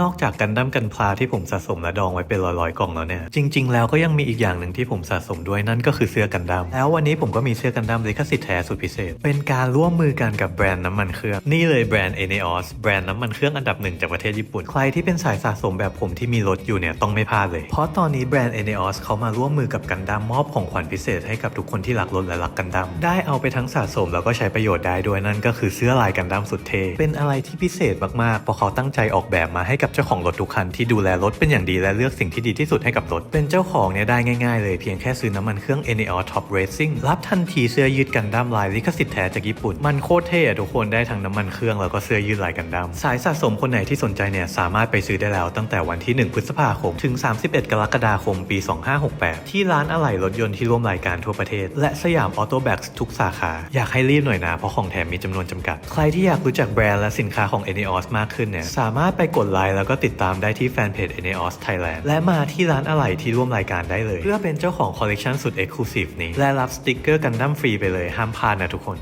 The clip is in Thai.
นอกจากกันดั้มกันพลาที่ผมสะสมและดองไว้เป็นร้อยๆกล่องแล้วเนี่ยจริง ๆ แล้วก็ยังมีอีกอย่างหนึ่งที่ผมสะสมด้วยนั่นก็คือเสื้อกันดั้มแล้ววันนี้ผมก็มีเสื้อกันดั้มลิขสิทธิ์แท้สุดพิเศษ เป็นการร่วมมือกันกับแบรนด์น้ำมันเครื่องนี่เลยแบรนด์ Eneos แบรนด์น้ำมันเครื่องอันดับหนึ่งจากประเทศญี่ปุ่น ใครที่เป็นสายสะสมแบบผมที่มีรถอยู่เนี่ยต้องไม่พลาดเลย เพราะตอนนี้แบรนด์ Eneos เขามาร่วมมือกับกันดั้มมอบของขวัญพิเศษให้กับทุกคนที่รักรถและรักกันดั้มได้เอาไปทั้งสะสมแล้วก็ใช้ประโยชน์ได้ด้วยนั่นก็คือเสื้อลายกันดั้มสุดเท่เป็นอะไรที่พิเศษมากๆเพราะเขาตั้งใจออกแบบมาให้กับเจ้าของรถทุกคันที่ดูแลรถเป็นอย่างดีและเลือกสิ่งที่ดีที่สุดให้กับรถ เป็นเจ้าของเนี่ยได้ง่ายๆเลยเพียงแค่ซื้อน้ำมันเครื่อง Eneos Top Racing รับทันทีเสื้อยืดกันดั้มลายลิขสิทธิ์แท้จากญี่ปุ่น มันโคตรเท่ทุกคนได้ทั้งน้ำมันเครื่องแล้วก็เสื้อยืดลายกันดั้มสายสะสมคนไหนที่สนใจเนี่ยสามารถไปซื้อได้แล้วตั้งแต่วันที่ 1 พฤษภาคม ถึง 31 กรกฎาคม ปี 2568 ที่ร้านอะไหล่รถยนต์ที่ร่วมรายการทั่วประเทศ และสยามออโต้แบ็กทุกสาขา อยากให้รีบหน่อยนะเพราะของแถมมีจำนวนจำกัด ใครที่อยากรู้จักแบรนด์และสินค้าของ Eneos มากขึ้นเนี่ยสามารถไปกดไลค์แล้วก็ติดตามได้ที่แฟนเพจ Eneos Thailand และมาที่ร้านอะไหล่ที่ร่วมรายการได้เลย เพื่อเป็นเจ้าของคอลเลกชันสุด Exclusive นี้ และรับสติกเกอร์กันดั้มฟรีไปเลยห้ามพลาดนะทุกคน